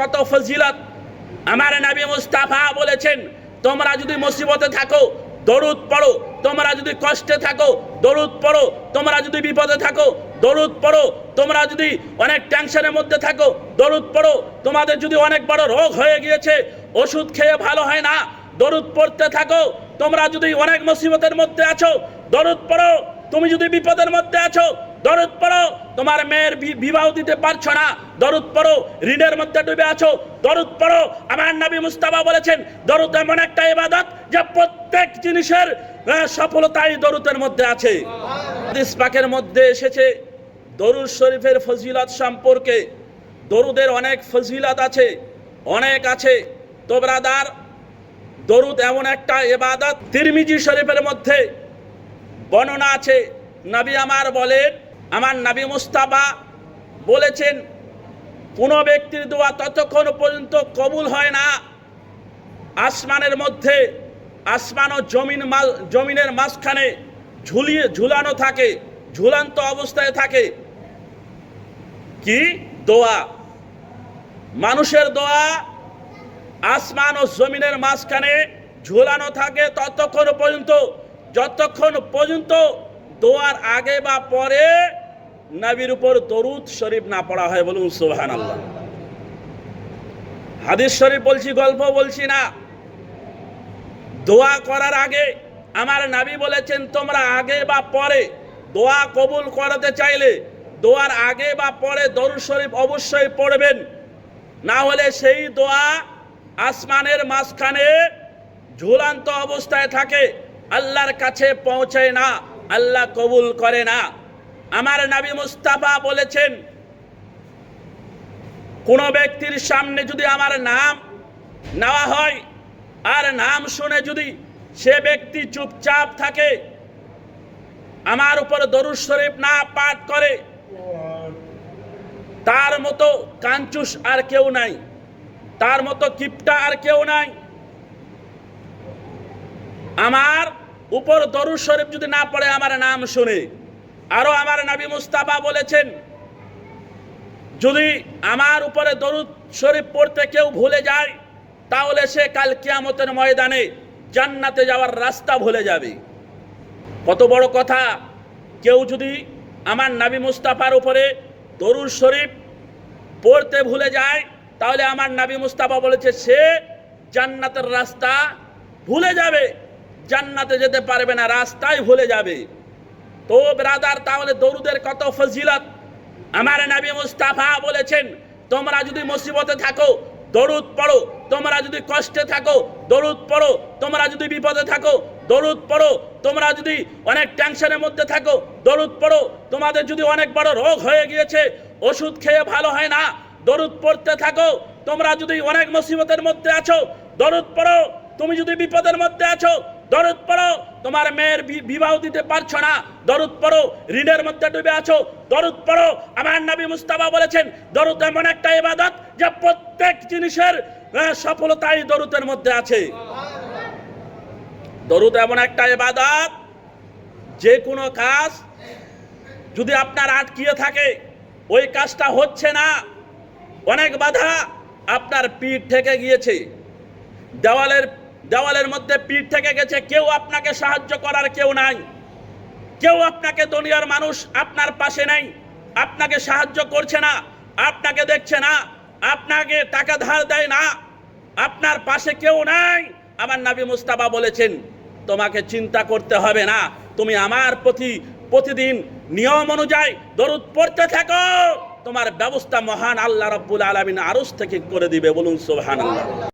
কত ফজিলত। আমার নবী মুস্তাফা বলেছেন, তোমরা যদি মুসিবতে থাকো, দরুদ পড়ো। তোমরা যদি কষ্টে থাকো, দরুদ পড়ো। তোমরা যদি বিপদে থাকো, দরুদ পড়ো। তোমরা যদি অনেক টেনশনের মধ্যে থাকো, দরুদ পড়ো। তোমাদের যদি অনেক বড় রোগ হয়ে গিয়েছে, ওষুধ খেয়ে ভালো হয় না, দরুদ পড়তে থাকো। তোমরা যদি অনেক মুসিবতের মধ্যে আছো, দরুদ পড়ো। তুমি যদি বিপদের মধ্যে আছো দরুদ পড়ো। তোমার মেয়ের বিবাহ দিতে পারছ না। দরুদ পড়ো, ঋণের মধ্যে ডুবে আছো। দরুদ পড়ো, আমার নবী মুস্তাফা বলেছেন, দরুদ এমন একটা ইবাদত যে প্রত্যেক জিনিসের সফলতাই দরুদের মধ্যে আছে। হাদিস পাকের মধ্যে এসেছে, দরুদ শরীফের ফজিলত সম্পর্কে। দরুদের অনেক ফজিলত আছে, অনেক আছে। তোবরাদার দরুদ এমন একটা ইবাদত। তিরমিজি শরীফের মধ্যে বর্ণনা আছে, নবী আমার বলেন আমার নবী মুস্তাফা বলেছেন, কোনো ব্যক্তির দোয়া ততক্ষণ পর্যন্ত কবুল হয় না। আসমানের মধ্যে আসমান ও জমিন মা- জমিনের মাঝখানে ঝুলিয়ে ঝুলানো থাকে, ঝুলান্ত অবস্থায় থাকে। কি দোয়া? মানুষের দোয়া আসমান ও জমিনের মাঝখানে ঝুলানো থাকে ততক্ষণ পর্যন্ত, যতক্ষণ পর্যন্ত দোয়ার আগে বা পরে নবীর উপর দরুদ শরীফ না পড়া হয় বলুন সোহান আল্লাহ হাদিস শরীফ বলছি, গল্প বলছি না। দোয়া করার আগে আমার নাবি বলেছেন, তোমরা আগে বা পরে দোয়া কবুল করাতে চাইলে দোয়ার আগে বা পরে দরুদ শরীফ অবশ্যই পড়বেন। না হলে সেই দোয়া আসমানের মাঝখানে ঝুলান্ত অবস্থায় থাকে। আল্লাহর কাছে পৌঁছায় না, আল্লাহ কবুল করে না। আমার নাবি মুস্তাফা বলেছেন, কোনো ব্যক্তির সামনে যদি আমার নাম নেওয়া হয় আর নাম শুনে যদি সে ব্যক্তি চুপচাপ থাকে, আমার উপর দরুদ শরীফ না পাঠ করে, তার মতো কাঞ্চুস আর কেউ নাই, তার মতো কিপটা আর কেউ নাই। আমার উপর দরুদ শরীফ যদি না পড়ে, আমার নাম শুনে আরও আমার নাবি মুস্তাফা বলেছেন, যদি আমার উপরে দরুদ শরীফ পড়তে কেউ ভুলে যায়, তাহলে সে কাল কিয়ামতের ময়দানে জান্নাতে যাওয়ার রাস্তা ভুলে যাবে। কত বড় কথা, কেউ যদি আমার নাবি মুস্তাফার উপরে দরুদ শরীফ পড়তে ভুলে যায়, তাহলে আমার নাবি মুস্তাফা বলেছে, সে জান্নাতের রাস্তা ভুলে যাবে, জান্নাতে যেতে পারবে না, রাস্তায় ভুলে যাবে। তো ব্রাদার, তাহলে দরুদের কত ফজিলত? আমার নবী মুস্তাফা বলেছেন, তোমরা যদি মুসিবতে থাকো, দরুদ পড়ো। তোমরা যদি কষ্টে থাকো, দরুদ পড়ো। তোমরা যদি বিপদে থাকো, দরুদ পড়ো। তোমরা যদি অনেক টেনশনের মধ্যে থাকো, দরুদ পড়ো। তোমাদের যদি অনেক বড় রোগ হয়ে গিয়েছে, ওষুধ খেয়ে ভালো হয় না, দরুদ পড়তে থাকো। তোমরা যদি অনেক মুসিবতের মধ্যে আছো, দরুদ পড়ো। তুমি যদি বিপদের মধ্যে আছো দরুদ পড়ো। তোমার মেয়ের বিবাহ দিতে পারছ না। দরুদ পড়ো। ঋণের মধ্যে ডুবে আছো। দরুদ পড়ো। আমার নবী মুস্তাফা বলেছেন, দরুদ এমন একটা ইবাদত যে প্রত্যেক জিনিসের সফলতাই দরুদের মধ্যে আছে। দরুদ এমন একটা ইবাদত, যে কোনো কাজ যদি আপনার আটকিয়ে থাকে, ওই কাজটা হচ্ছে না। অনেক বাধা আপনার পিঠ থেকে গিয়েছে। দেওয়ালের দেওয়ালের মধ্যে পিঠ থেকে গেছে। কেউ আপনাকে সাহায্য করার কেউ নাই। কেউ আপনাকে দুনিয়ার মানুষ আপনার পাশে নাই। আপনাকে সাহায্য করছে না। আপনাকে দেখছে না। আপনাকে টাকা ধার দেয় না। আপনার পাশে কেউ নাই। আমার নাবি মুস্তাফা বলেছেন, তোমাকে চিন্তা করতে হবে না। তুমি আমার প্রতি প্রতিদিন নিয়ম অনুযায়ী দরুদ পড়তে থাকো। তোমার ব্যবস্থা মহান আল্লাহ রাব্বুল আলামিন আরশ থেকে করে দিবে। বলুন সুবহানাল্লাহ।